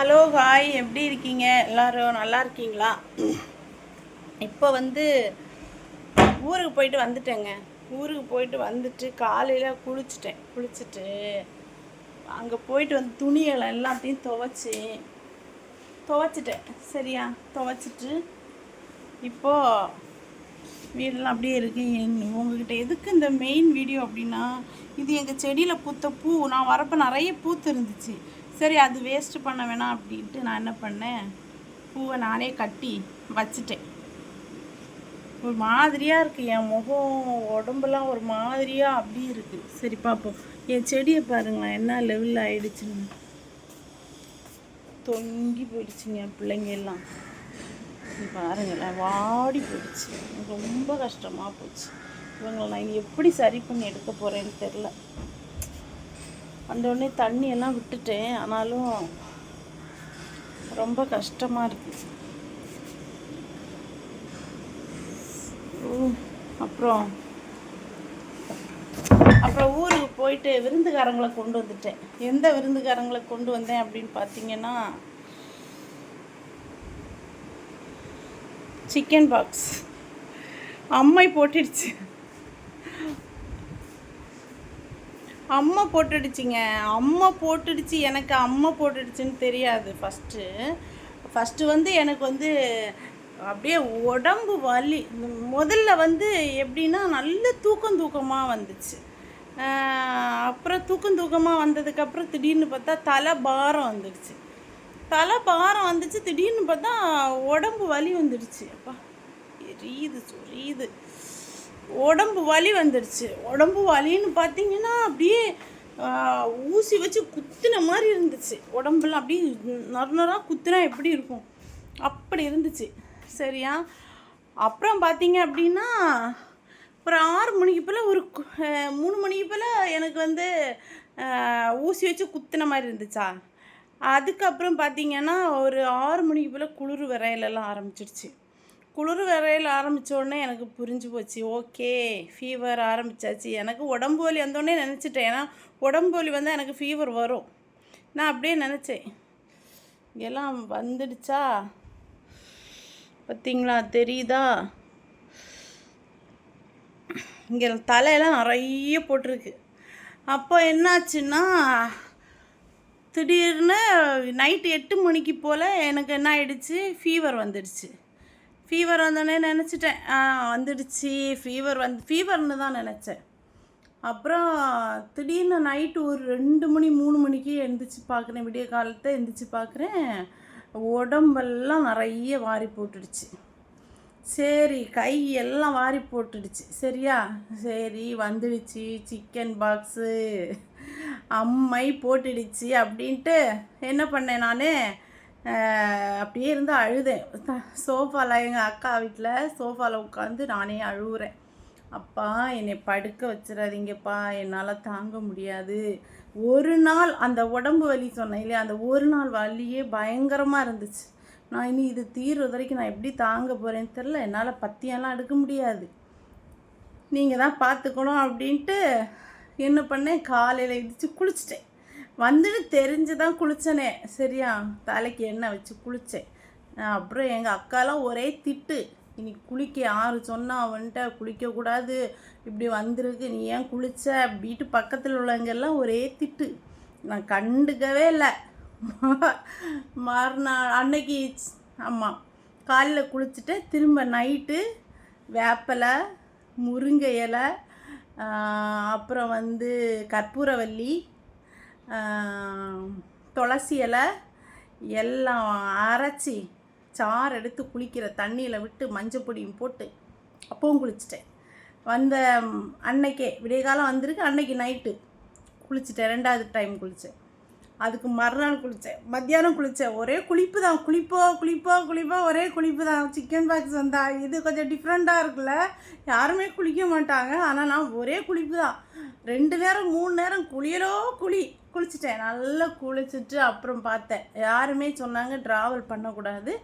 Hello hi. எப்படி இருக்கீங்க? எல்லாரும் நல்லா இருக்கீங்களா? இப்போ வந்து ஊருக்கு போயிட்டு வந்துட்டேங்க. ஊருக்கு போயிட்டு வந்துட்டு காலையில் குளிச்சிட்டேன். குளிச்சுட்டு அங்கே போயிட்டு வந்து துணிகளை எல்லாத்தையும் துவைச்சி துவைச்சிட்டேன். சரியா? துவைச்சிட்டு இப்போது வீடெல்லாம் அப்படியே இருக்கு. என்- உங்ககிட்ட எதுக்கு இந்த மெயின் வீடியோ அப்படின்னா இது எங்கள் செடியில் பூத்த பூ நான் வரப்போ நிறைய பூத்து இருந்துச்சு சரி அது வேஸ்ட்டு பண்ண வேணாம் அப்படின்ட்டு நான் என்ன பண்ணேன்? பூவை நானே கட்டி வச்சிட்டேன். ஒரு மாதிரியாக இருக்குது என் முகம் உடம்புலாம் ஒரு மாதிரியாக அப்படி இருக்குது சரி பார்ப்போம். என் செடியை பாருங்களேன். என்ன லெவலில் ஆயிடுச்சுன்னு. தொங்கி போயிடுச்சுங்க பிள்ளைங்க எல்லாம். பாருங்களேன் வாடி போயிடுச்சு. எனக்கு ரொம்ப கஷ்டமாக போச்சு. இவங்களை நான் எப்படி சரி பண்ணி எடுக்க போகிறேன்னு தெரில வந்தோடனே தண்ணி எல்லாம் விட்டுட்டேன். ஆனாலும் ரொம்ப கஷ்டமாக இருக்குது அப்புறம் அப்புறம் ஊருக்கு போயிட்டு விருந்துக்காரங்களை கொண்டு வந்துட்டேன். எந்த விருந்துக்காரங்களை கொண்டு வந்தேன் அப்படின்னு பார்த்தீங்கன்னா சிக்கன் பாக்ஸ் அம்மை போட்டுடுச்சு. அம்மா போட்டுடுச்சிங்க. அம்மா போட்டுடுச்சு எனக்கு அம்மா போட்டுடுச்சின்னு தெரியாது. ஃபஸ்ட்டு ஃபஸ்ட்டு வந்து எனக்கு வந்து அப்படியே உடம்பு வலி முதல்ல வந்து எப்படின்னா நல்ல தூக்கம் தூக்கமாக வந்துச்சு. அப்புறம் தூக்கம் தூக்கமாக வந்ததுக்கப்புறம் திடீர்னு பார்த்தா தலை பாரம் வந்துடுச்சு. தலை பாரம் வந்துச்சு திடீர்னு பார்த்தா உடம்பு வலி வந்துடுச்சு. அப்பா எரியுது சொரியுது. உடம்பு வலி வந்துடுச்சு. உடம்பு வலின்னு பார்த்தீங்கன்னா அப்படியே ஊசி வச்சு குத்துன மாதிரி இருந்துச்சு. உடம்புலாம் அப்படியே நறுநறாக குத்துனா எப்படி இருக்கும்? அப்படி இருந்துச்சு. சரியா? அப்புறம் பார்த்தீங்க அப்படின்னா ஒரு ஆறு மணிக்கு போல் ஒரு மூணு மணிக்கு போல் எனக்கு வந்து ஊசி வச்சு குத்துன மாதிரி இருந்துச்சா? அதுக்கப்புறம் பார்த்தீங்கன்னா ஒரு ஆறு மணிக்கு போல் குளிர் விரையிலெல்லாம் ஆரம்பிச்சிடுச்சு. குளிர் வரையில் ஆரம்பித்தோடனே உடனே எனக்கு புரிஞ்சு போச்சு ஓகே ஃபீவர் ஆரம்பிச்சாச்சு. எனக்கு உடம்பு வலி வந்தோடனே நினச்சிட்டேன். ஏன்னா உடம்பு வலி வந்தால் எனக்கு ஃபீவர் வரும். நான் அப்படியே நினச்சேன். எல்லாம் வந்துடுச்சா? பார்த்தீங்களா? தெரியுதா? இங்கே தலையெல்லாம் நிறைய போட்டிருக்கு. அப்போ என்னாச்சுன்னா திடீர்னு நைட்டு எட்டு மணிக்கு போல் எனக்கு என்ன ஆயிடுச்சு? ஃபீவர் வந்துடுச்சு. ஃபீவர் வந்தோடனே நினச்சிட்டேன். வந்துடுச்சு. ஃபீவர் வந்து ஃபீவர்னு தான் நினச்சேன். அப்புறம் திடீர்னு நைட்டு ஒரு ரெண்டு மணி மூணு மணிக்கு எழுந்திரிச்சு பார்க்குறேன் விடிய காலத்தை எழுந்திரிச்சு பார்க்குறேன் உடம்பெல்லாம் நிறைய வாரி போட்டுடுச்சு. சரி கை எல்லாம் வாரி போட்டுடுச்சு. சரியா? சரி வந்துடுச்சு. சிக்கன் பாக்ஸு அம்மை போட்டுடுச்சு அப்படின்ட்டு என்ன பண்ணேன் நான்? அப்படியே இருந்து அழுதேன். சோஃபாவில் எங்கள் அக்கா வீட்டில் சோஃபாவில் உட்காந்து நானே அழுகுறேன் அப்பா என்னை படுக்க வச்சிடாதீங்கப்பா. என்னால் தாங்க முடியாது. ஒரு நாள் அந்த உடம்பு வலி சொன்னேன் இல்லையா? அந்த ஒரு நாள் வலியே பயங்கரமாக இருந்துச்சு. நான் இனி இது தீர்ற வரைக்கும் நான் எப்படி தாங்க போகிறேன்னு தெரில என்னால் பத்தியெல்லாம் எடுக்க முடியாது. நீங்கள் தான் பார்த்துக்கணும் அப்படின்ட்டு என்ன பண்ணேன்? காலையில் இடித்து குளிச்சிட்டேன். வந்துட்டு தெரிஞ்சு தான் குளித்தனே சரியா? தலைக்கு எண்ணெய் வச்சு குளித்தேன் அப்புறம் எங்கள் அக்காலாம் ஒரே திட்டு. இன்னைக்கு குளிக்க யார் சொன்னால் அவன்கிட்ட குளிக்கக்கூடாது இப்படி வந்திருக்கு. நீ ஏன் குளிச்ச? வீட்டு பக்கத்தில் உள்ளவங்கெல்லாம் ஒரே திட்டு. நான் கண்டுக்கவே இல்லை. மறுநாள் அன்னைக்கு ஆமாம் காலையில் குளிச்சுட்டு திரும்ப நைட்டு வேப்பலை முருங்கை இலை அப்புறம் வந்து கற்பூரவல்லி துளசி இலை எல்லாம் அரைச்சி சாறு எடுத்து குளிக்கிற தண்ணியில் விட்டு மஞ்சள் பொடியும் போட்டு அப்பவும் குளிச்சிட்டேன். வந்த அன்னைக்கே விடியகாலம் வந்திருக்கு. அன்னைக்கு நைட்டு குளிச்சிட்டேன். ரெண்டாவது டைம் குளித்தேன் அதுக்கு மறுநாள் குளித்தேன் மத்தியானம் குளித்தேன் ஒரே குளிப்பு தான் குளிப்போ குளிப்போ குளிப்போ ஒரே குளிப்பு தான் சிக்கன் பாக்ஸ் வந்தா இது கொஞ்சம் டிஃப்ரெண்ட்டாக இருக்குல்ல? யாருமே குளிக்க மாட்டாங்க. ஆனால் நான் ஒரே குளிப்பு தான் ரெண்டு நேரம் மூணு நேரம் குளியலோ குளி. குளிச்சிட்டேன். நல்லா குளிச்சுட்டு அப்புறம் பார்த்தேன். யாருமே சொன்னாங்க ட்ராவல் பண்ணக்கூடாது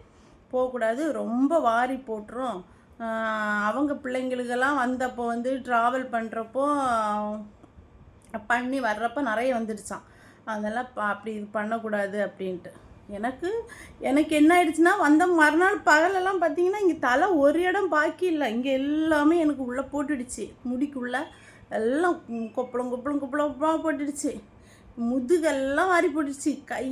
போகக்கூடாது. ரொம்ப வாரி போட்டுரும். அவங்க பிள்ளைங்களுக்கெல்லாம் வந்தப்போ வந்து ட்ராவல் பண்ணுறப்போ பண்ணி வர்றப்போ நிறைய வந்துடுச்சான் அதெல்லாம் பா அப்படி இது பண்ணக்கூடாது அப்படின்ட்டு. எனக்கு எனக்கு என்ன ஆயிடுச்சுன்னா வந்த மறுநாள் பகலெல்லாம் பார்த்தீங்கன்னா இங்கே தலை ஒரு இடம் பாக்கி இல்லை. இங்கே எல்லாமே எனக்கு உள்ளே போட்டுடுச்சு. முடிக்குள்ளே எல்லாம் கொப்பளம் கொப்பளம் கொப்பளமாக போட்டுடுச்சு. முதுகெல்லாம் வாரி போட்டுடுச்சு. கை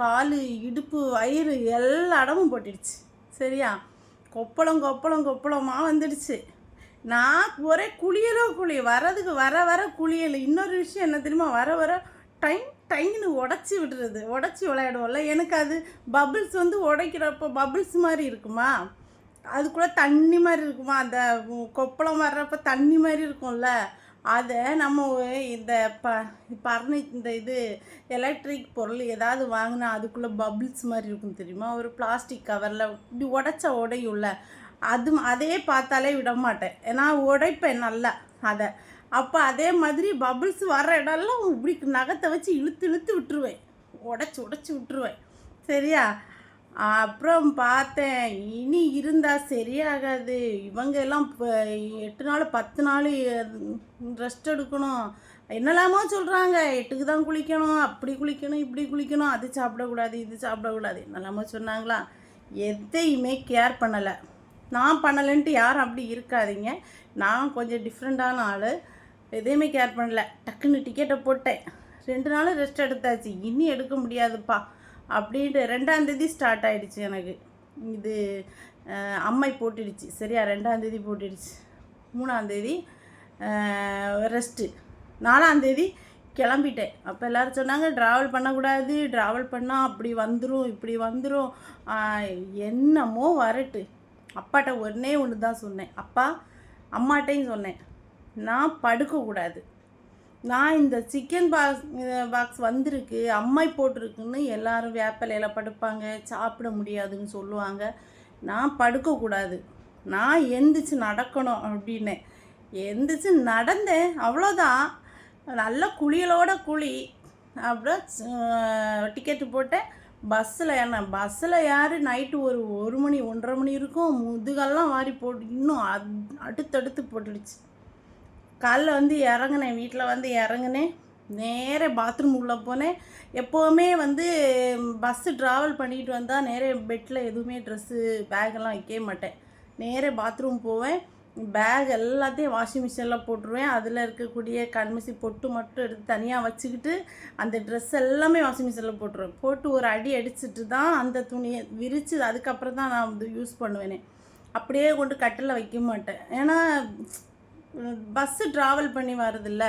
கால் இடுப்பு வயிறு எல்லா இடமும் போட்டுடுச்சு. சரியா? கொப்பளம் கொப்பளம் கொப்பளமாக வந்துடுச்சு. நான் ஒரே குளியலோ குளிய வரதுக்கு வர வர குளியல். இன்னொரு விஷயம் என்ன தெரியுமா? வர வர டைம் டைனு உடச்சி விடுறது உடச்சி விளையாடுவோம்ல. எனக்கு அது பபிள்ஸ் வந்து உடைக்கிறப்போ பபிள்ஸ் மாதிரி இருக்குமா? அதுக்குள்ளே தண்ணி மாதிரி இருக்குமா? அந்த கொப்பளம் வர்றப்ப தண்ணி மாதிரி இருக்கும்ல. அதை நம்ம இந்த ப பர்னி இந்த இது எலக்ட்ரிக் பொருள் ஏதாவது வாங்கினா அதுக்குள்ளே பபிள்ஸ் மாதிரி இருக்கும் தெரியுமா? ஒரு பிளாஸ்டிக் கவரில் இப்படி உடச்ச உடையும்ல. அது அதே பார்த்தாலே விட மாட்டேன் ஏன்னா உடைப்பேன் நல்லா. அதை அப்போ அதே மாதிரி பபுள்ஸ் வர்ற இடம்லாம் இப்படி நகத்தை வச்சு இழுத்து இழுத்து விட்டுருவேன். உடச்சி உடச்சி விட்டுருவேன். சரியா? அப்புறம் பார்த்தேன் இனி இருந்தால் சரியாகாது. இவங்க எல்லாம் இப்போ எட்டு நாள் பத்து நாள் ரெஸ்ட் எடுக்கணும். என்னெல்லாமோ சொல்கிறாங்க எட்டுக்கு தான் குளிக்கணும் அப்படி குளிக்கணும் இப்படி குளிக்கணும் அது சாப்பிடக்கூடாது இது சாப்பிடக்கூடாது. என்னெல்லாமோ சொன்னாங்களா? எதையுமே கேர் பண்ணலை. நான் பண்ணலைன்ட்டு யாரும் அப்படி இருக்காதீங்க. நான் கொஞ்சம் டிஃப்ரெண்ட்டான ஆள். எதையுமே கேர் பண்ணல. டக்குன்னு டிக்கெட்டை போட்டேன். ரெண்டு நாளும் ரெஸ்ட் எடுத்தாச்சு. இனி எடுக்க முடியாதுப்பா. அப்படின்ட்டு ரெண்டாந்தேதி ஸ்டார்ட் ஆகிடுச்சு எனக்கு. இது அம்மை போட்டுடுச்சு. சரியா? ரெண்டாந்தேதி போட்டுடுச்சு. மூணாந்தேதி ரெஸ்ட்டு நாலாந்தேதி கிளம்பிட்டேன். அப்போ எல்லோரும் சொன்னாங்க ட்ராவல் பண்ணக்கூடாது. ட்ராவல் பண்ணால் அப்படி வந்துடும் இப்படி வந்துடும் என்னமோ வரட்டு. அப்பாட்ட ஒன்றே ஒன்று தான் சொன்னேன். அப்பா அம்மாட்டையும் சொன்னேன். நான் படுக்கக்கூடாது. நான் இந்த சிக்கன் பாக்ஸ் பாக்ஸ் வந்திருக்கு அம்மை போட்டிருக்குன்னு எல்லாரும் வேப்பலையில் படுப்பாங்க சாப்பிட முடியாதுன்னு சொல்லுவாங்க. நான் படுக்கக்கூடாது. நான் எந்திரிச்சு நடக்கணும் அப்படின்னு. எந்திரிச்சு நடந்தேன் அவ்வளோதான் நல்ல குளியலோட குழி அப்புறம் டிக்கெட்டு போட்டேன். பஸ்ஸில் என்ன பஸ்ஸில் யார் நைட்டு ஒரு ஒரு மணி ஒன்றரை மணி இருக்கும். முதுகெல்லாம் வாரி போட்டு இன்னும் அத் அடுத்தடுத்து போட்டுடுச்சு. காலைல வந்து இறங்குனேன் வீட்டில் வந்து இறங்குனேன். நேர பாத்ரூம் உள்ளே போனேன். எப்போவுமே வந்து பஸ்ஸு ட்ராவல் பண்ணிட்டு வந்தால் நேரே பெட்டில் எதுவுமே ட்ரெஸ்ஸு பேக்கெல்லாம் வைக்கவே மாட்டேன். நேரே பாத்ரூம் போவேன். பேக் எல்லாத்தையும் வாஷிங் மிஷினில் போட்டுருவேன். அதில் இருக்கக்கூடிய கண்மிசி பொட்டு மட்டும் எடுத்து தனியாக வச்சுக்கிட்டு அந்த ட்ரெஸ் எல்லாமே வாஷிங் மிஷினில் போட்டுருவேன். போட்டு ஒரு அடி அடிச்சுட்டு தான் அந்த துணியை விரித்து அதுக்கப்புறம் தான் நான் வந்து யூஸ் பண்ணுவேனே. அப்படியே கொண்டு கட்டில் வைக்க மாட்டேன். ஏன்னா பஸ்ஸு ட்ராவல் பண்ணி வருதில்ல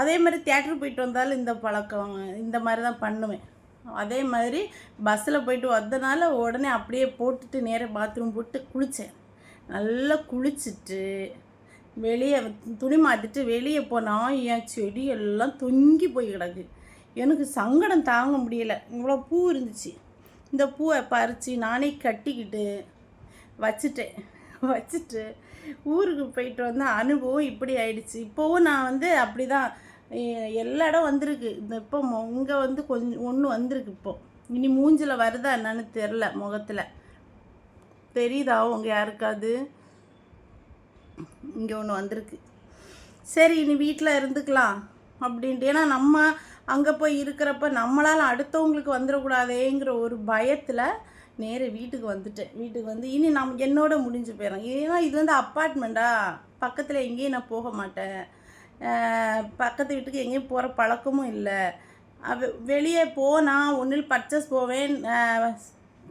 அதே மாதிரி தேட்டருக்கு போயிட்டு வந்தாலும் இந்த பழக்கம் இந்த மாதிரி தான் பண்ணுவேன். அதே மாதிரி பஸ்ஸில் போயிட்டு வந்தனால உடனே அப்படியே போட்டுட்டு நேராக பாத்ரூம் போட்டு குளித்தேன் நல்லா குளிச்சுட்டு வெளியே துணி மாற்றிட்டு வெளியே போனால் என் செடி எல்லாம் தொங்கி போய் கிடக்கு. எனக்கு சங்கடம் தாங்க முடியலை. இவ்வளோ பூ இருந்துச்சு. இந்த பூவை பறித்து நானே கட்டிக்கிட்டு வச்சுட்டேன். வச்சுட்டு ஊருக்கு போயிட்டு வந்த அனுபவம் இப்படி ஆயிடுச்சு. இப்போவும் நான் வந்து அப்படி தான் எல்லா இடம் வந்திருக்கு. இந்த இப்போ இங்கே வந்து கொஞ்சம் ஒன்று வந்திருக்கு இப்போ. இனி மூஞ்சில் வருதா என்னன்னு தெரில முகத்தில். தெரியுதா உங்க யாருக்காவது? இங்கே ஒன்று வந்திருக்கு. சரி இனி வீட்டில் இருந்துக்கலாம் அப்படின்ட்டு. ஏன்னா நம்ம அங்கே போய் இருக்கிறப்ப நம்மளால் அடுத்தவங்களுக்கு வந்துடக்கூடாதேங்கிற ஒரு பயத்தில் நேர வீட்டுக்கு வந்துட்டேன். வீட்டுக்கு வந்து இனி நம்ம என்னோட முடிஞ்சு போயிடும் ஏன்னா இது வந்து அப்பார்ட்மெண்ட்டா பக்கத்தில் எங்கேயும் நான் போக மாட்டேன். பக்கத்து வீட்டுக்கு எங்கேயும் போகிற பழக்கமும் இல்லை. வெளியே போனால் ஒன்றில் பர்ச்சேஸ் போவேன்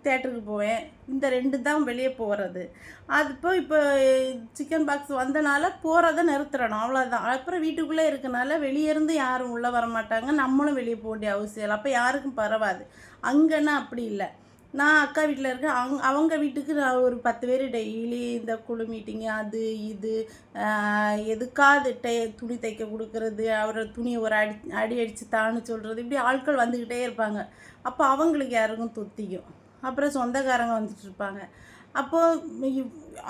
தேட்டருக்கு போவேன். இந்த ரெண்டு தான் வெளியே போகிறது அது இப்போ இப்போ சிக்கன் பாக்ஸ் வந்தனால போகிறத நிறுத்துறணும். அவ்வளோதான் அப்புறம் வீட்டுக்குள்ளே இருக்கனால வெளியே இருந்து யாரும் உள்ளே வர மாட்டாங்க. நம்மளும் வெளியே போக வேண்டிய அவசியம் இல்லை. அப்போ யாருக்கும் பரவாது. அங்கன்னா அப்படி இல்லை. நான் அக்கா வீட்டில் இருக்கேன். அவங்க அவங்க வீட்டுக்கு நான் ஒரு பத்து பேர் டெய்லி இந்த குழு மீட்டிங்கு அது இது எதுக்காது எதுக்காவது துணி தைக்க கொடுக்கறது அவரை துணியை ஒரு அடி அடி அடித்து தான்னு சொல்கிறது இப்படி ஆட்கள் வந்துக்கிட்டே இருப்பாங்க. அப்போ அவங்களுக்கு யாருக்கும் தொத்திக்கும். அப்புறம் சொந்தக்காரங்க வந்துட்டு இருப்பாங்க. அப்போது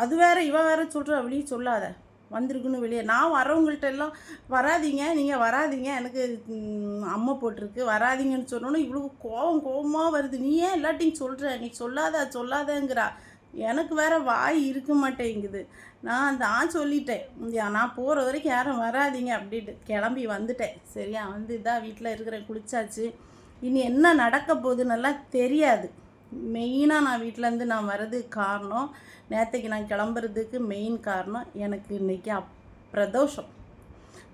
அது வேற இவன் வேற சொல்கிற அப்படின்னு சொல்லாத. வந்திருக்குன்னு வெளியே. நான் வரவங்கள்ட்ட எல்லாம் வராதீங்க நீங்கள் வராதீங்க. எனக்கு அம்மா அம்மை போட்டிருக்கு. வராதீங்கன்னு சொன்னோன்னே இவ்வளோ கோவம் கோபமாக வருது. நீ ஏன் எல்லாத்தையும் சொல்கிற நீ சொல்லாத? சொல்லாதங்கிறா. எனக்கு வேற வாய் இருக்க மாட்டேங்குது. நான் தான் சொல்லிட்டேன். நான் போகிற வரைக்கும் யாரும் வராதீங்க அப்படின்ட்டு கிளம்பி வந்துட்டேன். சரியா வந்து இதான் வீட்டில் இருக்கிறேன் குளிச்சாச்சு. இனி என்ன நடக்க போகுதுன்னெல்லாம் தெரியாது. மெயினாக நான் வீட்டிலேருந்து நான் வர்றதுக்கு காரணம் நேற்றுக்கு நான் கிளம்புறதுக்கு மெயின் காரணம் எனக்கு இன்றைக்கி அப் பிரதோஷம்.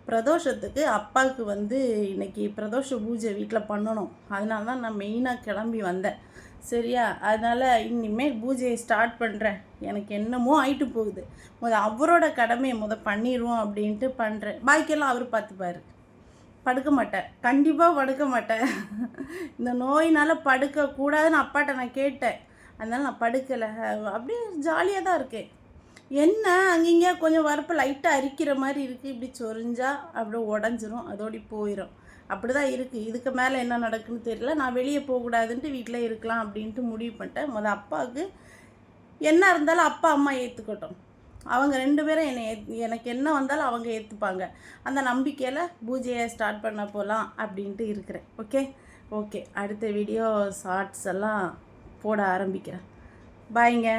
பிரதோஷத்துக்கு அப்பாவுக்கு வந்து இன்றைக்கி பிரதோஷ பூஜை வீட்டில் பண்ணணும். அதனால தான் நான் மெயினாக கிளம்பி வந்தேன். சரியா? அதனால் இனிமேல் பூஜையை ஸ்டார்ட் பண்ணுறேன் எனக்கு என்னமோ ஆயிட்டு போகுது. முத அவரோட கடமையை முத பண்ணிடுவோம் அப்படின்ட்டு பண்ணுறேன் பாக்கியெல்லாம் அவர் பார்த்துப்பாரு. படுக்க மாட்டேன் கண்டிப்பாக படுக்க மாட்டேன் இந்த நோயினால் படுக்கக்கூடாதுன்னு அப்பாட்ட நான் கேட்டேன். அதனால் நான் படுக்கலை. அப்படியே ஜாலியாக தான் இருக்கேன். என்ன அங்கங்கே கொஞ்சம் வரப்பு லைட்டாக அரிக்கிற மாதிரி இருக்குது இப்படி சொரிஞ்சா அப்படியே உடஞ்சிரும். அதோடி போயிடும் அப்படி தான் இருக்குது இதுக்கு மேலே என்ன நடக்குன்னு தெரியல. நான் வெளியே போகக்கூடாதுன்ட்டு வீட்டில் இருக்கலாம் அப்படின்ட்டு முடிவு பண்ணிட்டேன். முதல் அப்பாவுக்கு என்ன இருந்தாலும் அப்பா அம்மா ஏற்றுக்கட்டும் அவங்க ரெண்டு பேரும் என்னை எனக்கு என்ன வந்தாலும் அவங்க ஏற்றுப்பாங்க அந்த நம்பிக்கையில் பூஜையை ஸ்டார்ட் பண்ண போகலாம் அப்படின்ட்டு இருக்கிறேன். ஓகே ஓகே அடுத்த வீடியோ ஷார்ட்ஸ் எல்லாம் போட ஆரம்பிக்கிறேன். பாய்ங்க